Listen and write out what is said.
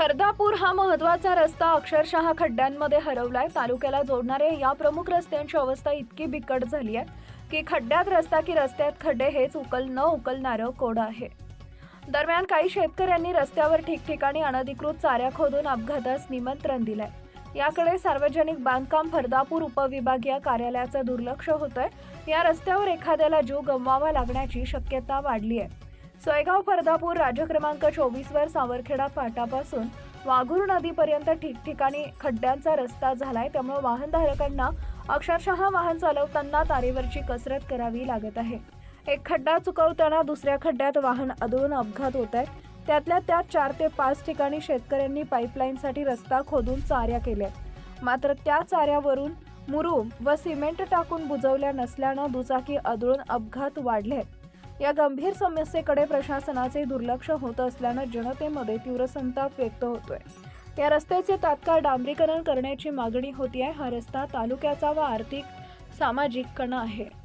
फरदापूर हा महत्त्वाचा रस्ता अक्षरशः खड्ड्यांमध्ये हरवलाय. तालुक्याला जोडणाऱ्या या प्रमुख रस्त्यांची अवस्था इतकी बिकट झाली आहे की खड्ड्यात रस्ता की रस्त्यात खड्डे हेच उकल न उकलणारं कोड आहे. दरम्यान काही शेतकऱ्यांनी रस्त्यावर ठिकठिकाणी अनधिकृत चाऱ्या खोदून अपघातास निमंत्रण दिलंय. याकडे सार्वजनिक बांधकाम फरदापूर उपविभागीय कार्यालयाचं दुर्लक्ष होतंय. या रस्त्यावर एखाद्याला जीव गमवावा लागण्याची शक्यता वाढली आहे. सोयगाव फरदापूर राज्य क्रमांक चोवीस वर सावरखेडा फाटापासून वाघूर नदीपर्यंत ठिकठिकाणी खड्ड्यांचा रस्ता झालाय. त्यामुळे वाहनधारकांना अक्षरशः वाहन चालवताना तारेवरची कसरत करावी लागत आहे. एक खड्डा चुकवताना दुसऱ्या खड्ड्यात वाहन अदळून अपघात होत आहे त्यातल्या त्यात चार ते पाच ठिकाणी शेतकऱ्यांनी पाईपलाईनसाठी रस्ता खोदून चाऱ्या केल्या मात्र त्या चाऱ्यावरून मुरुम व सिमेंट टाकून बुजवल्या नसल्यानं दुचाकी अदळून अपघात वाढले या गंभीर समस्येकडे प्रशासनाचे दुर्लक्ष होत असल्यानं जनतेमध्ये तीव्र संताप व्यक्त होतोय. या रस्त्याचे तात्काळ डांबरीकरण करण्याची मागणी होती आहे हा रस्ता तालुक्याचा व आर्थिक सामाजिक कणा आहे.